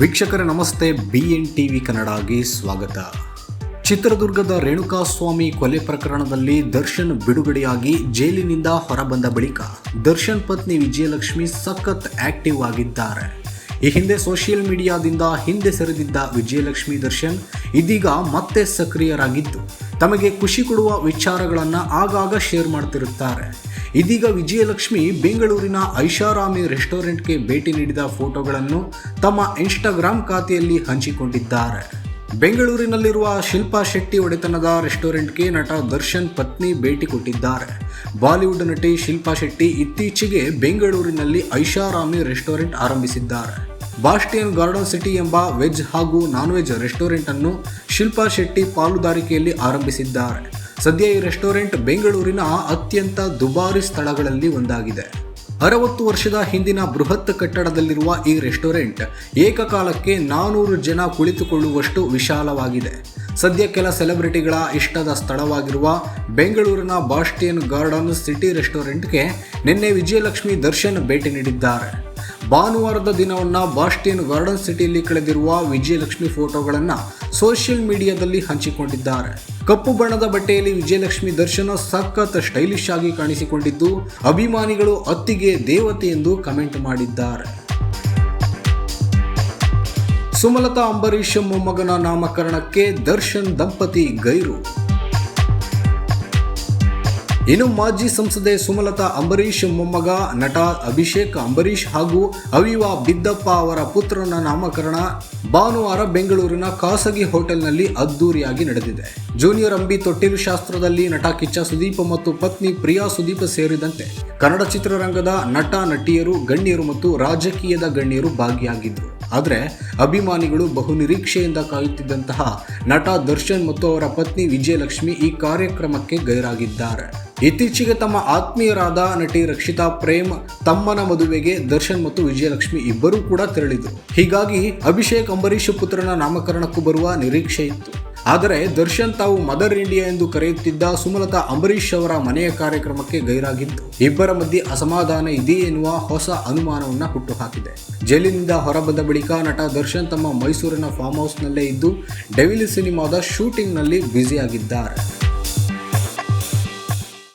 ವೀಕ್ಷಕರ, ನಮಸ್ತೆ. B N TV ಕನ್ನಡಗೆ ಸ್ವಾಗತ. ಚಿತ್ರದುರ್ಗದ ರೇಣುಕಾಸ್ವಾಮಿ ಕೊಲೆ ಪ್ರಕರಣದಲ್ಲಿ ದರ್ಶನ್ ಬಿಡುಗಡೆಯಾಗಿ ಜೈಲಿನಿಂದ ಹೊರಬಂದ ಬಳಿಕ ದರ್ಶನ್ ಪತ್ನಿ ವಿಜಯಲಕ್ಷ್ಮಿ ಸಖತ್ ಆಕ್ಟಿವ್ ಆಗಿದ್ದಾರೆ. ಈ ಹಿಂದೆ ಸೋಷಿಯಲ್ ಮೀಡಿಯಾದಿಂದ ಹಿಂದೆ ಸರಿದಿದ್ದ ವಿಜಯಲಕ್ಷ್ಮಿ ದರ್ಶನ್ ಇದೀಗ ಮತ್ತೆ ಸಕ್ರಿಯರಾಗಿದ್ದು, ತಮಗೆ ಖುಷಿ ಕೊಡುವ ವಿಚಾರಗಳನ್ನು ಆಗಾಗ ಶೇರ್ ಮಾಡ್ತಿರುತ್ತಾರೆ. ಇದೀಗ ವಿಜಯಲಕ್ಷ್ಮಿ ಬೆಂಗಳೂರಿನ ಐಷಾರಾಮಿ ರೆಸ್ಟೋರೆಂಟ್ಗೆ ಭೇಟಿ ನೀಡಿದ ಫೋಟೋಗಳನ್ನು ತಮ್ಮ ಇನ್ಸ್ಟಾಗ್ರಾಮ್ ಖಾತೆಯಲ್ಲಿ ಹಂಚಿಕೊಂಡಿದ್ದಾರೆ. ಬೆಂಗಳೂರಿನಲ್ಲಿರುವ ಶಿಲ್ಪಾ ಶೆಟ್ಟಿ ಒಡೆತನದ ರೆಸ್ಟೋರೆಂಟ್ಗೆ ನಟ ದರ್ಶನ್ ಪತ್ನಿ ಭೇಟಿ ಕೊಟ್ಟಿದ್ದಾರೆ. ಬಾಲಿವುಡ್ ನಟಿ ಶಿಲ್ಪಾ ಶೆಟ್ಟಿ ಇತ್ತೀಚೆಗೆ ಬೆಂಗಳೂರಿನಲ್ಲಿ ಐಷಾರಾಮಿ ರೆಸ್ಟೋರೆಂಟ್ ಆರಂಭಿಸಿದ್ದಾರೆ. ಬಾಸ್ಟಿಯನ್ ಗಾರ್ಡನ್ ಸಿಟಿ ಎಂಬ ವೆಜ್ ಹಾಗೂ ನಾನ್ ವೆಜ್ ರೆಸ್ಟೋರೆಂಟ್ ಅನ್ನು ಶಿಲ್ಪಾ ಶೆಟ್ಟಿ ಪಾಲುದಾರಿಕೆಯಲ್ಲಿ ಆರಂಭಿಸಿದ್ದಾರೆ. ಸದ್ಯ ಈ ರೆಸ್ಟೋರೆಂಟ್ ಬೆಂಗಳೂರಿನ ಅತ್ಯಂತ ದುಬಾರಿ ಸ್ಥಳಗಳಲ್ಲಿ ಒಂದಾಗಿದೆ. ಅರವತ್ತು ವರ್ಷದ ಹಿಂದಿನ ಬೃಹತ್ ಕಟ್ಟಡದಲ್ಲಿರುವ ಈ ರೆಸ್ಟೋರೆಂಟ್ ಏಕಕಾಲಕ್ಕೆ ನಾನೂರು ಜನ ಕುಳಿತುಕೊಳ್ಳುವಷ್ಟು ವಿಶಾಲವಾಗಿದೆ. ಸದ್ಯ ಕೆಲ ಸೆಲೆಬ್ರಿಟಿಗಳ ಇಷ್ಟದ ಸ್ಥಳವಾಗಿರುವ ಬೆಂಗಳೂರಿನ ಬಾಸ್ಟಿಯನ್ ಗಾರ್ಡನ್ ಸಿಟಿ ರೆಸ್ಟೋರೆಂಟ್ಗೆ ನಿನ್ನೆ ವಿಜಯಲಕ್ಷ್ಮಿ ದರ್ಶನ್ ಭೇಟಿ ನೀಡಿದ್ದಾರೆ. ಭಾನುವಾರದ ದಿನವನ್ನ ಬಾಸ್ಟಿಯನ್ ಗಾರ್ಡನ್ ಸಿಟಿಯಲ್ಲಿ ಕಳೆದಿರುವ ವಿಜಯಲಕ್ಷ್ಮಿ ಫೋಟೋಗಳನ್ನು ಸೋಷಿಯಲ್ ಮೀಡಿಯಾದಲ್ಲಿ ಹಂಚಿಕೊಂಡಿದ್ದಾರೆ. ಕಪ್ಪು ಬಣ್ಣದ ಬಟ್ಟೆಯಲ್ಲಿ ವಿಜಯಲಕ್ಷ್ಮಿ ದರ್ಶನ ಸಖತ್ ಸ್ಟೈಲಿಶ್ ಆಗಿ ಕಾಣಿಸಿಕೊಂಡಿದ್ದು, ಅಭಿಮಾನಿಗಳು ಅತ್ತಿಗೆ ದೇವತೆ ಎಂದು ಕಮೆಂಟ್ ಮಾಡಿದ್ದಾರೆ. ಸುಮಲತಾ ಅಂಬರೀಷ್ ಮೊಮ್ಮಗನ ನಾಮಕರಣಕ್ಕೆ ದರ್ಶನ್ ದಂಪತಿ ಗೈರು. ಇನ್ನು ಮಾಜಿ ಸಂಸದೆ ಸುಮಲತಾ ಅಂಬರೀಷ್ ಮೊಮ್ಮಗ ನಟ ಅಭಿಷೇಕ್ ಅಂಬರೀಷ್ ಹಾಗೂ ಅವಿವಾ ಬಿದ್ದಪ್ಪ ಅವರ ಪುತ್ರನ ನಾಮಕರಣ ಭಾನುವಾರ ಬೆಂಗಳೂರಿನ ಖಾಸಗಿ ಹೋಟೆಲ್ನಲ್ಲಿ ಅದ್ದೂರಿಯಾಗಿ ನಡೆದಿದೆ. ಜೂನಿಯರ್ ಅಂಬಿ ತೊಟ್ಟಿಲು ಶಾಸ್ತ್ರದಲ್ಲಿ ನಟ ಕಿಚ್ಚ ಸುದೀಪ್ ಮತ್ತು ಪತ್ನಿ ಪ್ರಿಯಾ ಸುದೀಪ್ ಸೇರಿದಂತೆ ಕನ್ನಡ ಚಿತ್ರರಂಗದ ನಟ ನಟಿಯರು, ಗಣ್ಯರು ಮತ್ತು ರಾಜಕೀಯದ ಗಣ್ಯರು ಭಾಗಿಯಾಗಿದ್ದರು. ಆದರೆ ಅಭಿಮಾನಿಗಳು ಬಹು ನಿರೀಕ್ಷೆಯಿಂದ ಕಾಯುತ್ತಿದ್ದಂತಹ ನಟ ದರ್ಶನ್ ಮತ್ತು ಅವರ ಪತ್ನಿ ವಿಜಯಲಕ್ಷ್ಮಿ ಈ ಕಾರ್ಯಕ್ರಮಕ್ಕೆ ಗೈರಾಗಿದ್ದಾರೆ. ಇತ್ತೀಚೆಗೆ ತಮ್ಮ ಆತ್ಮೀಯರಾದ ನಟಿ ರಕ್ಷಿತಾ ಪ್ರೇಮ್, ತಮ್ಮನ ಮದುವೆಗೆ ದರ್ಶನ್ ಮತ್ತು ವಿಜಯಲಕ್ಷ್ಮಿ ಇಬ್ಬರೂ ಕೂಡ ತೆರಳಿದರು. ಹೀಗಾಗಿ ಅಭಿಷೇಕ್ ಅಂಬರೀಷ್ ಪುತ್ರನ ನಾಮಕರಣಕ್ಕೂ ಬರುವ ನಿರೀಕ್ಷೆ ಇತ್ತು. ಆದರೆ ದರ್ಶನ್ ತಾವು ಮದರ್ ಇಂಡಿಯಾ ಎಂದು ಕರೆಯುತ್ತಿದ್ದ ಸುಮಲತಾ ಅಂಬರೀಷ್ ಅವರ ಮನೆಯ ಕಾರ್ಯಕ್ರಮಕ್ಕೆ ಗೈರಾಗಿದ್ದು ಇಬ್ಬರ ಮಧ್ಯೆ ಅಸಮಾಧಾನ ಇದೆ ಎನ್ನುವ ಹೊಸ ಅನುಮಾನವನ್ನು ಹುಟ್ಟುಹಾಕಿದೆ. ಜೈಲಿನಿಂದ ಹೊರಬಂದ ಬಳಿಕ ನಟ ದರ್ಶನ್ ತಮ್ಮ ಮೈಸೂರಿನ ಫಾರ್ಮ್ ಹೌಸ್ನಲ್ಲೇ ಇದ್ದು, ಡೆವಿಲ್ ಸಿನಿಮಾದ ಶೂಟಿಂಗ್ನಲ್ಲಿ ಬ್ಯುಸಿಯಾಗಿದ್ದಾರೆ.